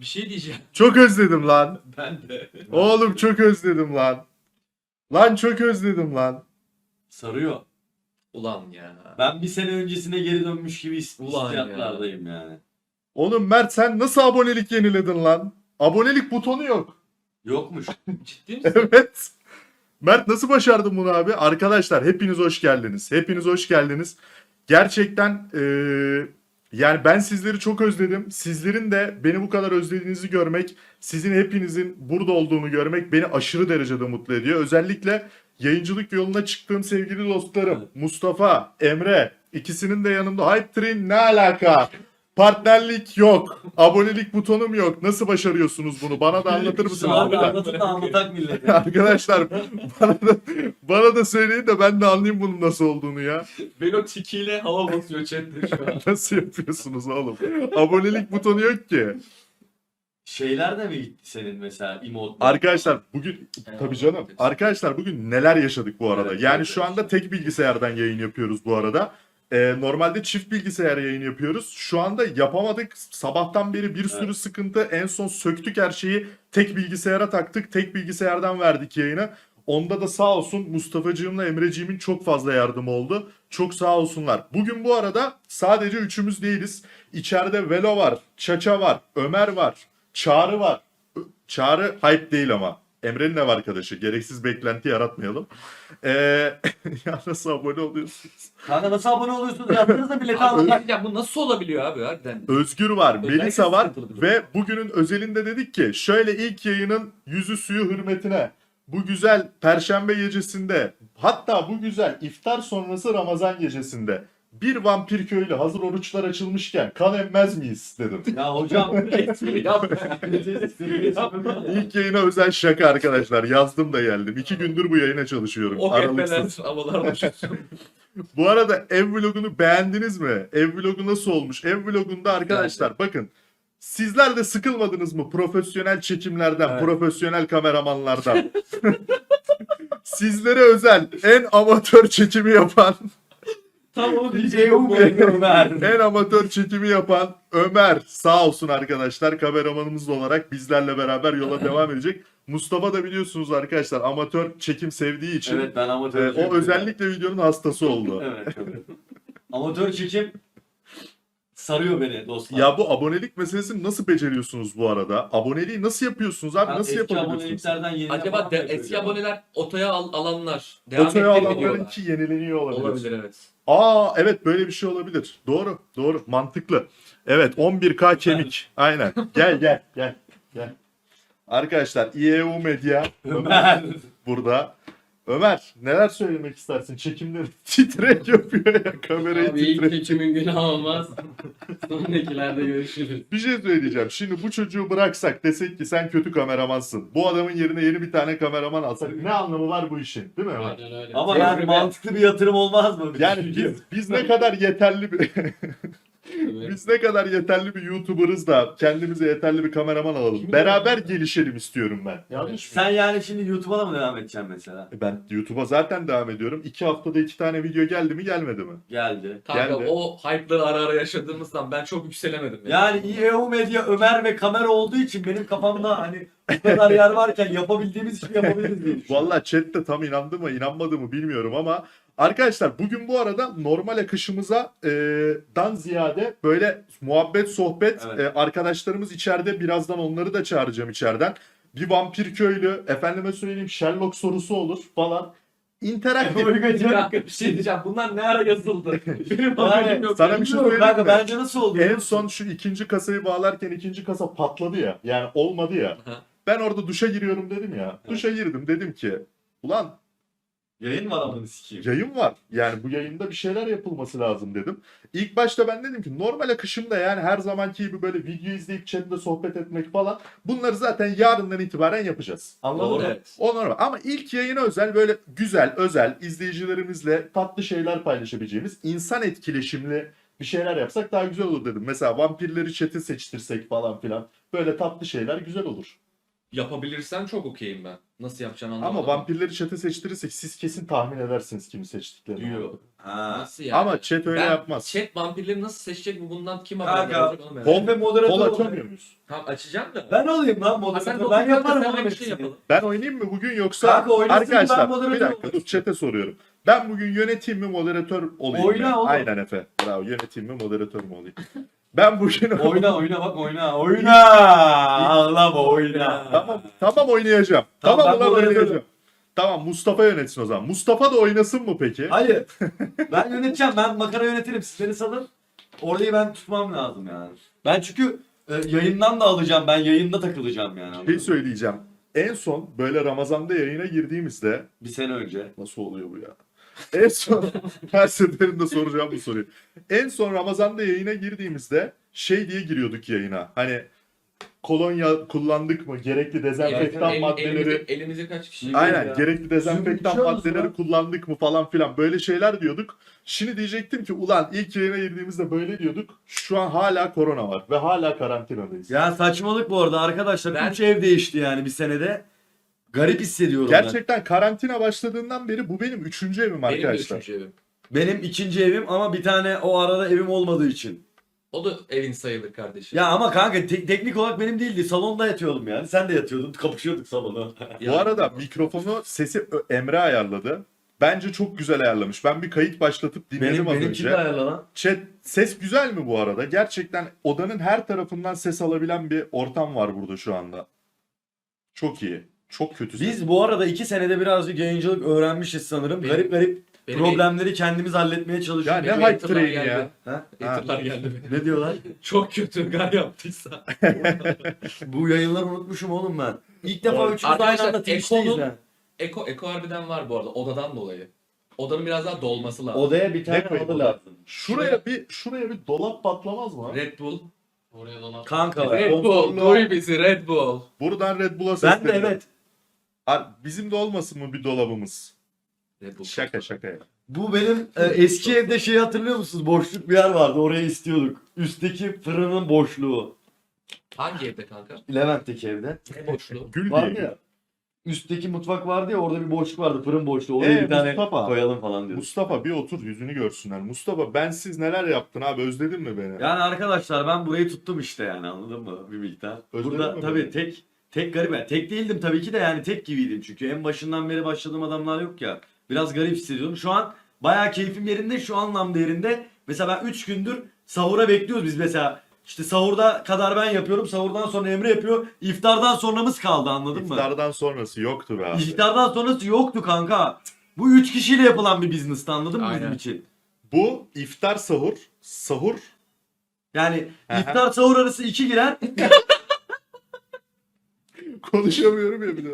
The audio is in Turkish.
Bir şey diyeceğim. Çok özledim lan. Ben de. Oğlum çok özledim lan. Lan çok özledim lan. Sarıyor. Ulan ya. Ben bir sene öncesine geri dönmüş gibi his- Ulan hissiyatlardayım yani. Oğlum Mert sen nasıl abonelik yeniledin lan? Abonelik butonu yok. Yokmuş. Ciddi misin? Evet. Mert nasıl başardın bunu abi? Arkadaşlar hepiniz hoş geldiniz. Hepiniz hoş geldiniz. Gerçekten eee, yani ben sizleri çok özledim. Sizlerin de beni bu kadar özlediğinizi görmek, sizin hepinizin burada olduğunu görmek beni aşırı derecede mutlu ediyor. Özellikle yayıncılık yoluna çıktığım sevgili dostlarım. Mustafa, Emre ikisinin de yanımda. Hype Train ne alaka? Partnerlik yok. Abonelik butonum yok. Nasıl başarıyorsunuz bunu? Bana da anlatır mısın? Abi abi? anlatın da anlatak millete. Arkadaşlar bana da, bana da söyleyin de ben de anlayayım bunun nasıl olduğunu ya. Ben o tikiyle hava basıyor chatte şu an. Nasıl yapıyorsunuz oğlum? Abonelik butonu yok ki. Şeyler de mi gitti senin mesela emote'lar? Arkadaşlar bugün tabii canım. Arkadaşlar bugün neler yaşadık bu arada? Evet, yani evet, şu anda tek bilgisayardan yayın yapıyoruz bu arada. Ee, normalde çift bilgisayar yayın yapıyoruz. Şu anda yapamadık. Sabahtan beri bir sürü Evet. sıkıntı. En son söktük her şeyi. Tek bilgisayara taktık. Tek bilgisayardan verdik yayını. Onda da sağ olsun Mustafa'cığımla Emreciğimin çok fazla yardımı oldu. Çok sağ olsunlar. Bugün bu arada sadece üçümüz değiliz. İçeride Velo var, Çaça var, Ömer var, Çağrı var. Çağrı hype değil ama. Emre'nin ev arkadaşı. Gereksiz beklenti yaratmayalım. Ee, ya nasıl abone oluyorsunuz? Kanka nasıl abone oluyorsunuz? Yaptınız da millete Abi, ya bu nasıl olabiliyor abi harbiden? Özgür var, Özellikle Melisa var sıkıntılı bir durum. ve bugünün özelinde dedik ki şöyle ilk yayının yüzü suyu hürmetine bu güzel perşembe gecesinde hatta bu güzel iftar sonrası Ramazan gecesinde bir vampir köylü hazır oruçlar açılmışken kan emmez miyiz dedim. Ya hocam. Espri yapma. İlk yayına özel şaka arkadaşlar yazdım da geldim. İki gündür bu yayına çalışıyorum. Ok Aralıksız. havalar uçuşsun. Bu arada ev vlogunu beğendiniz mi? Ev vlogu nasıl olmuş? Ev vlogunda arkadaşlar bakın sizler de sıkılmadınız mı profesyonel çekimlerden, Evet. profesyonel kameramanlardan? Sizlere özel en amatör çekimi yapan, Tam onu diyeceğim. Ömer. en amatör çekimi yapan Ömer sağ olsun arkadaşlar kameramanımız olarak bizlerle beraber yola devam edecek. Mustafa da biliyorsunuz arkadaşlar amatör çekim sevdiği için Evet ben e, amatör. o özellikle videonun hastası oldu. Evet. evet. amatör çekim sarıyor beni dostlar. Ya bu abonelik meselesini nasıl beceriyorsunuz bu arada? Aboneliği nasıl yapıyorsunuz abi? Ben nasıl eski yapabiliyorsunuz? aboneliklerden yeni Acaba de, eski aboneler otoya al- alanlar devam Otoya ettirip alanların ki yenileniyor olabilir. Olabilir evet. Aa evet böyle bir şey olabilir. Doğru doğru mantıklı. Evet 11K kemik. Aynen. Gel gel gel gel. Arkadaşlar IEU Medya Ömer. burada. Ömer neler söylemek istersin? Çekimleri titrek yapıyor ya kamerayı Abi ilk titrek. çekimin günahı olmaz. Sonrakilerde görüşürüz. Bir şey söyleyeceğim. Şimdi bu çocuğu bıraksak desek ki sen kötü kameramansın. Bu adamın yerine yeni bir tane kameraman alsak ne anlamı var bu işin? Değil mi Ömer? Aynen öyle. Ama yani Tecrübe- mantıklı bir yatırım olmaz mı? Yani biz, biz ne kadar yeterli bir Biz ne kadar yeterli bir YouTuber'ız da kendimize yeterli bir kameraman alalım. Beraber gelişelim istiyorum ben. Yanlış mı? Sen yani şimdi YouTube'a da mı devam edeceksin mesela? Ben YouTube'a zaten devam ediyorum. İki haftada iki tane video geldi mi gelmedi mi? Geldi. Kanka Geldi. o hype'ları ara ara yaşadığımızdan ben çok yükselemedim. ya. Yani IEU Medya Ömer ve kamera olduğu için benim kafamda hani bu kadar yer varken yapabildiğimiz işi yapabiliriz diye düşünüyorum. Valla chatte tam inandı mı inanmadı mı bilmiyorum ama arkadaşlar bugün bu arada normal akışımıza e, dan ziyade böyle muhabbet sohbet Evet. e, arkadaşlarımız içeride birazdan onları da çağıracağım içeriden. Bir vampir köylü efendime söyleyeyim Sherlock sorusu olur falan. İnteraktif. Bir şey diyeceğim. Bunlar ne ara yazıldı? Benim haberim yok. sana bir şey söyleyeyim kanka mi? bence nasıl oldu? en son şu ikinci kasayı bağlarken ikinci kasa patladı ya. Yani olmadı ya. Ben orada duşa giriyorum dedim ya. Duşa girdim dedim ki ulan Yayın var amını sikeyim. yayın var. Yani bu yayında bir şeyler yapılması lazım dedim. İlk başta ben dedim ki normal akışımda yani her zamanki gibi böyle video izleyip chatte sohbet etmek falan bunları zaten yarından itibaren yapacağız. Anladın Doğru mı? evet. O normal. Ama ilk yayına özel böyle güzel, özel izleyicilerimizle tatlı şeyler paylaşabileceğimiz insan etkileşimli bir şeyler yapsak daha güzel olur dedim. Mesela vampirleri chat'e seçtirsek falan filan. Böyle tatlı şeyler güzel olur. Yapabilirsen çok okeyim ben. Nasıl yapacağını anlamadım. Ama vampirleri çete seçtirirsek siz kesin tahmin edersiniz kimi seçtiklerini. Diyor. Ha. Nasıl yani? Ama chat öyle Ben- yapmaz. Chat vampirleri nasıl seçecek mi bundan kim Kanka, haber verecek onu merak Kol, ediyorum. ve moderatör kol olacak. açamıyor muyuz? Tamam açacağım da. Ben olayım lan Ha, moderatör. sen ben ben yaparım sen oğlum bir şey hepsini. yapalım. Ben oynayayım mı bugün yoksa Kanka oynasın ben arkadaşlar moderatör bir dakika olayım. dur chat'e soruyorum. Ben bugün yöneteyim mi moderatör olayım Oyna mı? oğlum. Aynen Efe. Bravo yöneteyim mi moderatör mü olayım? Ben bugün Oyna oyna bak oyna. Oyna. Ağlama oyna. tamam tamam oynayacağım. Tamam, Tamam, ben ulan oynayacağım. Tamam Mustafa yönetsin o zaman. Mustafa da oynasın mı peki? Hayır. Ben yöneteceğim. Ben makara yönetirim. Siz beni salın. Orayı ben tutmam lazım yani. Ben çünkü e, yayından da alacağım. Ben yayında takılacağım yani. Bir şey söyleyeceğim. En son böyle Ramazan'da yayına girdiğimizde Bir sene önce. Nasıl oluyor bu ya? En son her seferinde soracağım bu soruyu. En son Ramazan'da yayına girdiğimizde şey diye giriyorduk yayına. Hani kolonya kullandık mı? Gerekli dezenfektan El- maddeleri. elimize, elimize kaç kişi? Aynen ya. gerekli dezenfektan Zümrüt maddeleri lan. kullandık mı falan filan böyle şeyler diyorduk. Şimdi diyecektim ki ulan ilk yayına girdiğimizde böyle diyorduk. Şu an hala korona var ve hala karantinadayız. Ya saçmalık bu arada arkadaşlar. Ben- Üç ev değişti yani bir senede. Garip hissediyorum ben. Gerçekten karantina başladığından beri bu benim üçüncü evim Benim de arkadaşlar. üçüncü evim. Benim ikinci evim ama bir tane o arada evim olmadığı için. O da evin sayılır kardeşim. Ya ama kanka te- teknik olarak benim değildi. Salonda yatıyordum yani. Sen de yatıyordun. Kapışıyorduk salona. Bu arada mikrofonu sesi Ö- Emre ayarladı. Bence çok güzel ayarlamış. Ben bir kayıt başlatıp dinledim benim az benimki önce. de ayarla lan. Chat ses güzel mi bu arada? Gerçekten odanın her tarafından ses alabilen bir ortam var burada şu anda. Çok iyi. Çok kötü. Biz bu arada iki senede birazcık yayıncılık öğrenmişiz sanırım. Benim- garip garip Benim problemleri kendimiz halletmeye çalışıyoruz. Ya ne benim hype haterlar train geldi. ya. Ha? Haterlar geldi. Ne diyorlar? Çok kötü gar yaptıysa. bu yayınları unutmuşum oğlum ben. İlk defa üçümüz aynı Arkadaşlar, anda Twitch'teyiz Eko'nun- ha. Eko, Eko harbiden var bu arada odadan dolayı. Odanın biraz daha dolması lazım. Odaya bir tane koyayım odaya? lazım. Şuraya bir şuraya bir dolap patlamaz mı? Red Bull. Oraya donat. Kanka. Red Bull. Duy bizi Red Bull. Buradan Red Bull'a Ben de sesleniyorum. evet. Bizim de olmasın mı bir dolabımız? Red Bull. Şaka şaka ya. Bu benim e, eski evde şey hatırlıyor musunuz? Boşluk bir yer vardı. Orayı istiyorduk. Üstteki fırının boşluğu. Hangi evde kanka? Levent'teki evde. Ne boşluğu? Gül Vardı diye. ya. Üstteki mutfak vardı ya orada bir boşluk vardı. Fırın boşluğu. Oraya Ee, bir tane Mustafa. koyalım falan diyoruz. Mustafa bir otur yüzünü görsünler. Mustafa ben siz neler yaptın abi özledin mi beni? Yani arkadaşlar ben burayı tuttum işte yani anladın mı bir miktar. Özledin Burada mi tabii beni? tek tek garip. yani Tek değildim tabii ki de yani tek gibiydim çünkü en başından beri başladığım adamlar yok ya. Biraz garip hissediyorum. Şu an bayağı keyfim yerinde şu anlamda yerinde. Mesela ben 3 gündür sahura bekliyoruz biz mesela. İşte sahurda kadar ben yapıyorum. Sahurdan sonra Emre yapıyor. İftardan sonramız kaldı anladın mı? İftardan sonrası yoktu be abi. İftardan sonrası yoktu kanka. Bu 3 kişiyle yapılan bir business'tı anladın mı bizim için? Bu iftar sahur. Sahur. Yani Aha. iftar sahur arası 2 girer. Konuşamıyorum ya bir de.